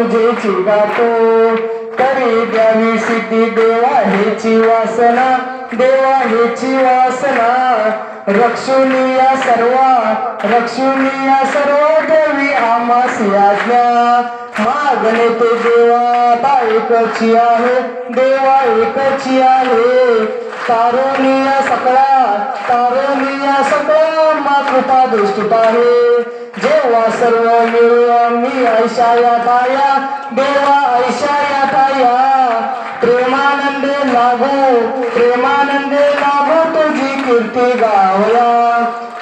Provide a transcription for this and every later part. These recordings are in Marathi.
म्हणजे पूजेची गातो तरी द्यावी सिद्धी देवा हेची वासना देवा हेची वासना रक्षुनिया सर्वा रक्षुनी सर्व देवी आमासी आज्ञा. मागणे ते देवा आता एकची आहे? देवा एकची आहे? तारुणीया सकळा तारुणीया सकळा मा कृपा दृष्टी आहे. जेव्हा सर्व मिळू आम्ही ऐशा ताया देवा ऐशा ताया. प्रेमानंदे लागू प्रेमानंदे लागू तुझी कीर्ती गावया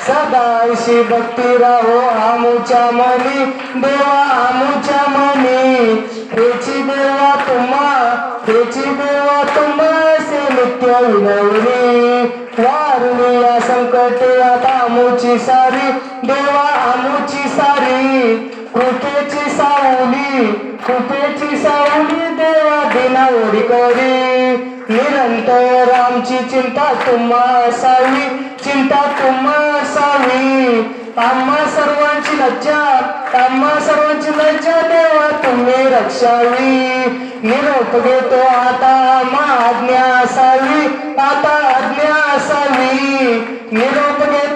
सदा ऐशी भक्ती राहो आमुच्या मनी देवा आमुच्या मनी. हेची देवा तुम्हा हेची देवा तुम्हा असे नित्य विनवली वारली या संकटे आता सारी देवा आलूची सारी कृपेची सावली कृपेची सावली देवा दिना दिनावरी करी. निरंतर आमची चिंता तुम्हा असावी चिंता तुम्हा असावी आम्हा सर्वांची लज्जा आम्हा सर्वांची लज्जा देवा तुम्ही रक्षावी. निरोप घेतो आता आम्हा आज्ञा असावी आता आज्ञा असावी निरोप घेतो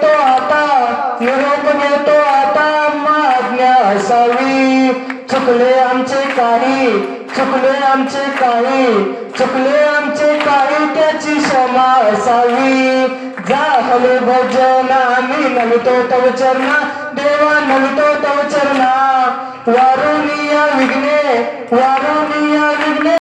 काही चुकले आमचे काही चुकले आमचे काही त्याची क्षमा असावी. जाहले भजन आम्ही नमितो तव चरणा देवा नमितो तव चरणा. वारुनिया विघ्ने वार